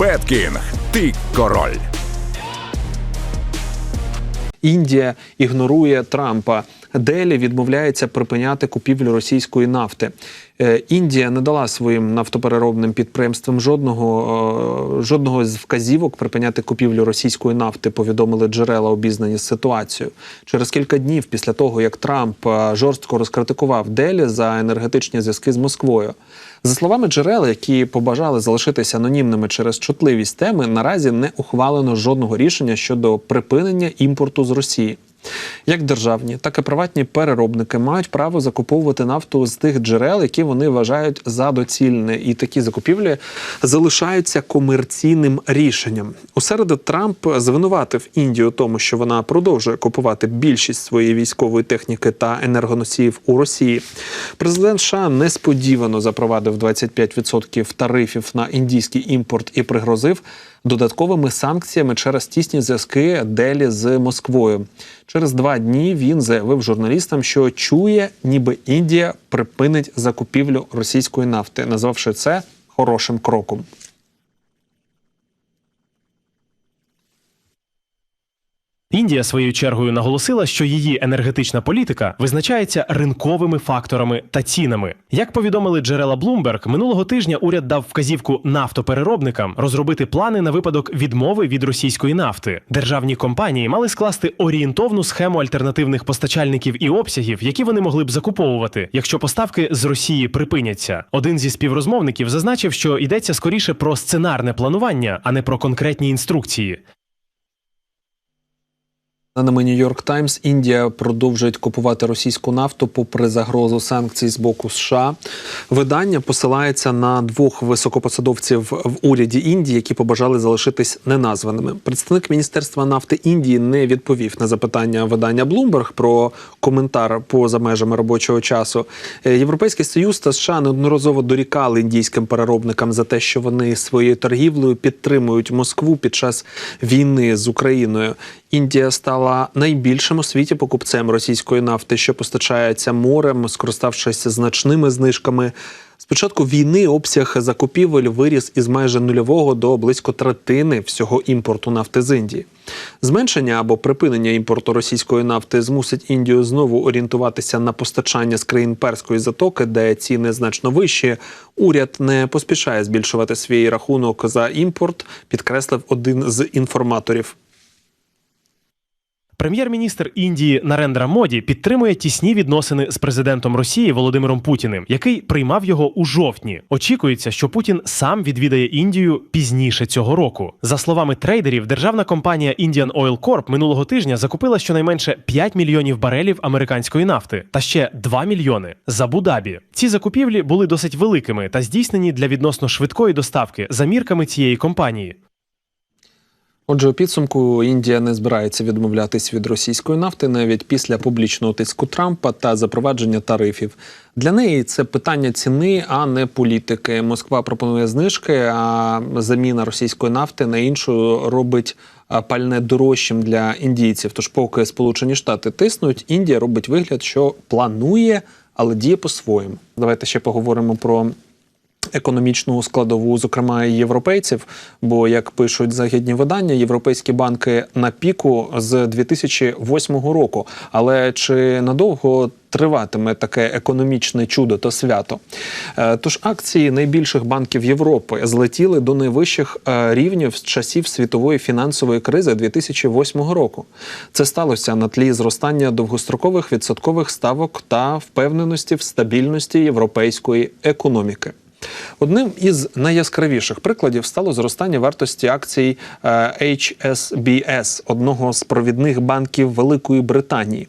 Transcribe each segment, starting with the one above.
Беткінг, ти король. Індія ігнорує Трампа. Делі відмовляється припиняти купівлю російської нафти. Е, Індія не дала своїм нафтопереробним підприємствам жодного, е, жодного з вказівок припиняти купівлю російської нафти. Повідомили джерела, обізнані з ситуацією. Через кілька днів після того, як Трамп е, жорстко розкритикував Делі за енергетичні зв'язки з Москвою. За словами джерел, які побажали залишитися анонімними через чутливість теми, наразі не ухвалено жодного рішення щодо припинення імпорту з Росії. Як державні, так і приватні переробники мають право закуповувати нафту з тих джерел, які вони вважають за доцільне, і такі закупівлі залишаються комерційним рішенням. У середу Трамп звинуватив Індію у тому, що вона продовжує купувати більшість своєї військової техніки та енергоносіїв у Росії. Президент США несподівано запровадив 25% тарифів на індійський імпорт і пригрозив додатковими санкціями через тісні зв'язки Делі з Москвою. Через два дні він заявив журналістам, що чує, ніби Індія припинить закупівлю російської нафти, назвавши це хорошим кроком. Індія своєю чергою наголосила, що її енергетична політика визначається ринковими факторами та цінами. Як повідомили джерела Bloomberg, минулого тижня уряд дав вказівку нафтопереробникам розробити плани на випадок відмови від російської нафти. Державні компанії мали скласти орієнтовну схему альтернативних постачальників і обсягів, які вони могли б закуповувати, якщо поставки з Росії припиняться. Один зі співрозмовників зазначив, що йдеться скоріше про сценарне планування, а не про конкретні інструкції. Даними Нью-Йорк Таймс, Індія продовжує купувати російську нафту попри загрозу санкцій з боку США. Видання посилається на двох високопосадовців в уряді Індії, які побажали залишитись неназваними. Представник міністерства нафти Індії не відповів на запитання видання Bloomberg про коментар поза межами робочого часу. Е, Європейський союз та США неодноразово дорікали індійським переробникам за те, що вони своєю торгівлею підтримують Москву під час війни з Україною. Індія стала найбільшим у світі покупцем російської нафти, що постачається морем, скориставшись значними знижками. З початку війни обсяг закупівель виріс із майже нульового до близько третини всього імпорту нафти з Індії. Зменшення або припинення імпорту російської нафти змусить Індію знову орієнтуватися на постачання з країн перської затоки, де ціни значно вищі. Уряд не поспішає збільшувати свій рахунок за імпорт, підкреслив один з інформаторів. Прем'єр-міністр Індії Нарендра Моді підтримує тісні відносини з президентом Росії Володимиром Путіним, який приймав його у жовтні. Очікується, що Путін сам відвідає Індію пізніше цього року. За словами трейдерів, державна компанія Indian Oil Corp минулого тижня закупила щонайменше 5 мільйонів барелів американської нафти та ще 2 мільйони з Абу-Дабі. Ці закупівлі були досить великими та здійснені для відносно швидкої доставки за мірками цієї компанії. Отже, у підсумку Індія не збирається відмовлятись від російської нафти навіть після публічного тиску Трампа та запровадження тарифів. Для неї це питання ціни, а не політики. Москва пропонує знижки, а заміна російської нафти на іншу робить пальне дорожчим для індійців. Тож, поки Сполучені Штати тиснуть, Індія робить вигляд, що планує, але діє по-своєму. Давайте ще поговоримо про економічну складову, зокрема і європейців. Бо, як пишуть західні видання, європейські банки на піку з 2008 року. Але чи надовго триватиме таке економічне чудо та свято? Е, Тож акції найбільших банків Європи злетіли до найвищих е, рівнів з часів світової фінансової кризи 2008 року. Це сталося на тлі зростання довгострокових відсоткових ставок та впевненості в стабільності європейської економіки. Одним із найяскравіших прикладів стало зростання вартості акцій е, HSBS, одного з провідних банків Великої Британії.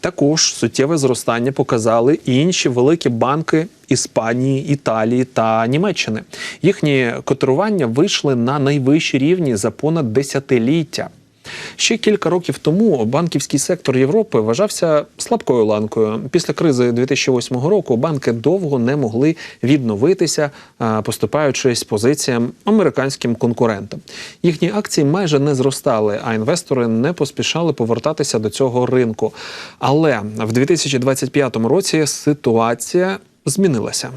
Також суттєве зростання показали і інші великі банки Іспанії, Італії та Німеччини. Їхні котирування вийшли на найвищі рівні за понад десятиліття. Ще кілька років тому банківський сектор Європи вважався слабкою ланкою. Після кризи 2008 року банки довго не могли відновитися, поступаючись позиціям американським конкурентам. Їхні акції майже не зростали, а інвестори не поспішали повертатися до цього ринку. Але в 2025 році ситуація змінилася.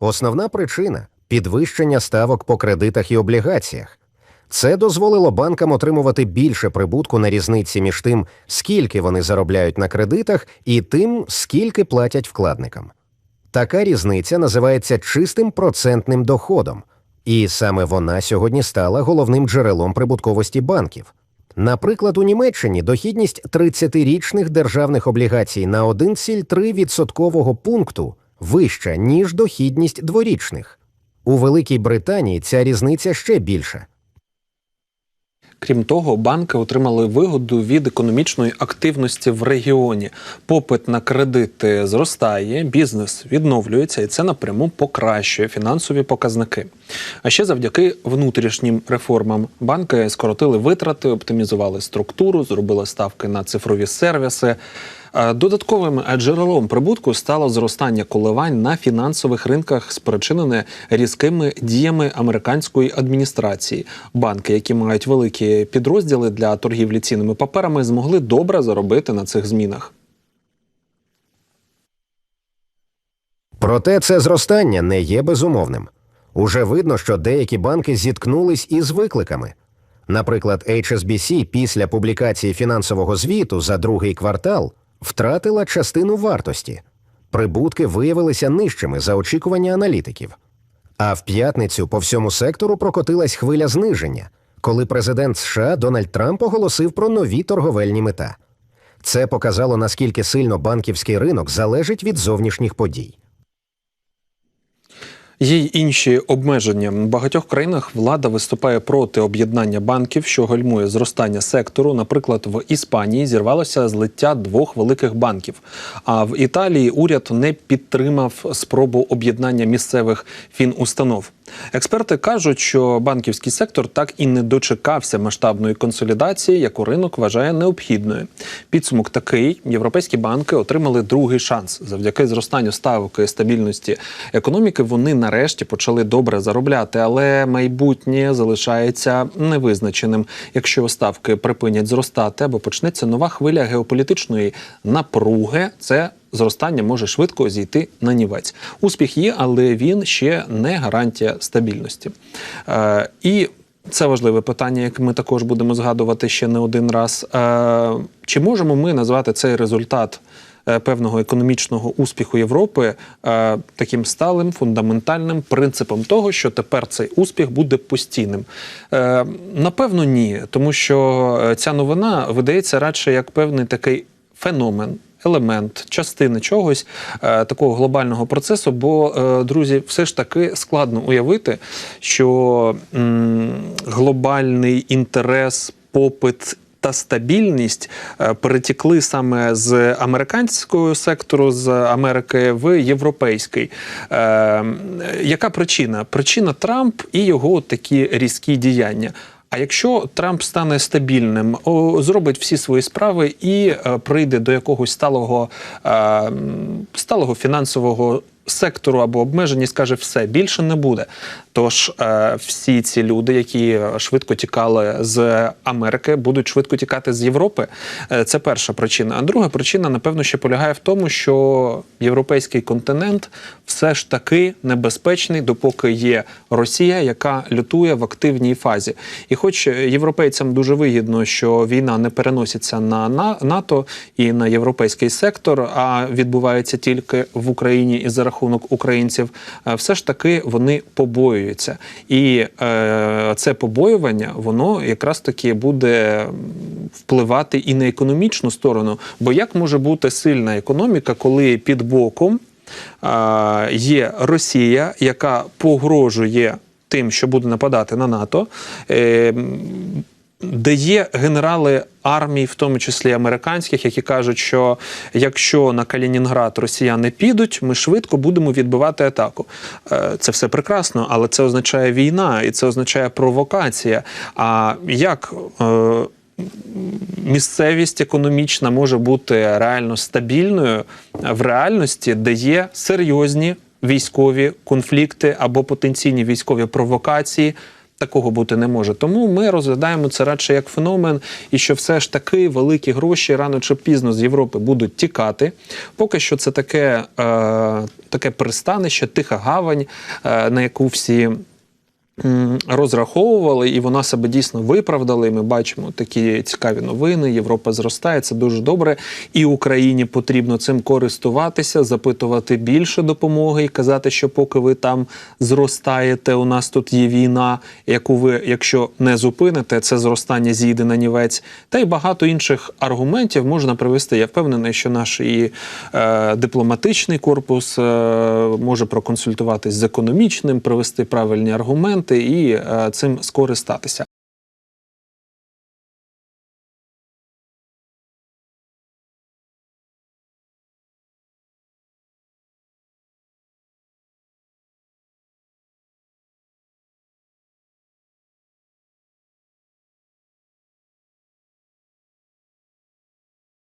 Основна причина підвищення ставок по кредитах і облігаціях. Це дозволило банкам отримувати більше прибутку на різниці між тим, скільки вони заробляють на кредитах, і тим, скільки платять вкладникам. Така різниця називається чистим процентним доходом, і саме вона сьогодні стала головним джерелом прибутковості банків. Наприклад, у Німеччині дохідність 30-річних державних облігацій на 1,3 відсоткового пункту вища, ніж дохідність дворічних. У Великій Британії ця різниця ще більша. Крім того, банки отримали вигоду від економічної активності в регіоні. Попит на кредити зростає, бізнес відновлюється, і це напряму покращує фінансові показники. А ще завдяки внутрішнім реформам банки скоротили витрати, оптимізували структуру, зробили ставки на цифрові сервіси. Додатковим джерелом прибутку стало зростання коливань на фінансових ринках, спричинене різкими діями американської адміністрації. Банки, які мають великі підрозділи для торгівлі цінними паперами, змогли добре заробити на цих змінах. Проте це зростання не є безумовним. Уже видно, що деякі банки зіткнулись із викликами. Наприклад, HSBC після публікації фінансового звіту за другий квартал втратила частину вартості. Прибутки виявилися нижчими за очікування аналітиків. А в п'ятницю по всьому сектору прокотилась хвиля зниження, коли президент США Дональд Трамп оголосив про нові торговельні мета. Це показало, наскільки сильно банківський ринок залежить від зовнішніх подій. Є й інші обмеження. В багатьох країнах влада виступає проти об'єднання банків, що гальмує зростання сектору. Наприклад, в Іспанії зірвалося злиття двох великих банків. А в Італії уряд не підтримав спробу об'єднання місцевих фінустанов. Експерти кажуть, що банківський сектор так і не дочекався масштабної консолідації, яку ринок вважає необхідною. Підсумок такий: європейські банки отримали другий шанс завдяки зростанню ставок і стабільності економіки. Вони нарешті почали добре заробляти, але майбутнє залишається невизначеним. Якщо ставки припинять зростати або почнеться нова хвиля геополітичної напруги, це зростання може швидко зійти на нівець. Успіх є, але він ще не гарантія стабільності. Е, і це важливе питання, яке ми також будемо згадувати ще не один раз. Е, чи можемо ми назвати цей результат? е, Певного економічного успіху Європи е, таким сталим фундаментальним принципом того, що тепер цей успіх буде постійним. Е, напевно, ні, тому що ця новина видається радше як певний такий феномен. Елемент, частина чогось е, такого глобального процесу. Бо, е, друзі, все ж таки складно уявити, що м, глобальний інтерес, попит та стабільність е, перетікли саме з американського сектору з Америки в європейський. Е, яка причина? Причина Трамп і його такі різкі діяння. А якщо Трамп стане стабільним, зробить всі свої справи і е, прийде до якогось сталого, е, сталого фінансового сектору або обмежень і скаже все більше не буде. Тож е, всі ці люди, які швидко тікали з Америки, будуть швидко тікати з Європи. Е, це перша причина. А друга причина, напевно, ще полягає в тому, що європейський континент все ж таки небезпечний, допоки є Росія, яка лютує в активній фазі. І хоч європейцям дуже вигідно, що війна не переноситься на На- НАТО і на європейський сектор, а відбувається тільки в Україні і за рахунок українців, е, все ж таки вони побоюються. І е, це побоювання, воно якраз таки буде впливати і на економічну сторону. Бо як може бути сильна економіка, коли під боком е, є Росія, яка погрожує тим, що буде нападати на НАТО. Е, де є генерали армій, в тому числі американських, які кажуть, що якщо на Калінінград росіяни підуть, ми швидко будемо відбивати атаку. Е, Це все прекрасно, але це означає війна і це означає провокація. А як е, місцевість економічна може бути реально стабільною в реальності, де є серйозні військові конфлікти або потенційні військові провокації Такого бути не може. Тому ми розглядаємо це радше як феномен, і що все ж таки великі гроші рано чи пізно з Європи будуть тікати. Поки що це таке, е, таке пристанище, тиха гавань, е, на яку всі розраховували, і вона себе дійсно виправдала. І ми бачимо такі цікаві новини. Європа зростає, це дуже добре. І Україні потрібно цим користуватися, запитувати більше допомоги і казати, що поки ви там зростаєте, у нас тут є війна, яку ви, якщо не зупините, це зростання зійде на нівець. Та й багато інших аргументів можна привести. Я впевнений, що наш і е, дипломатичний корпус е, може проконсультуватись з економічним, привести правильні аргументи і е, цим скористатися.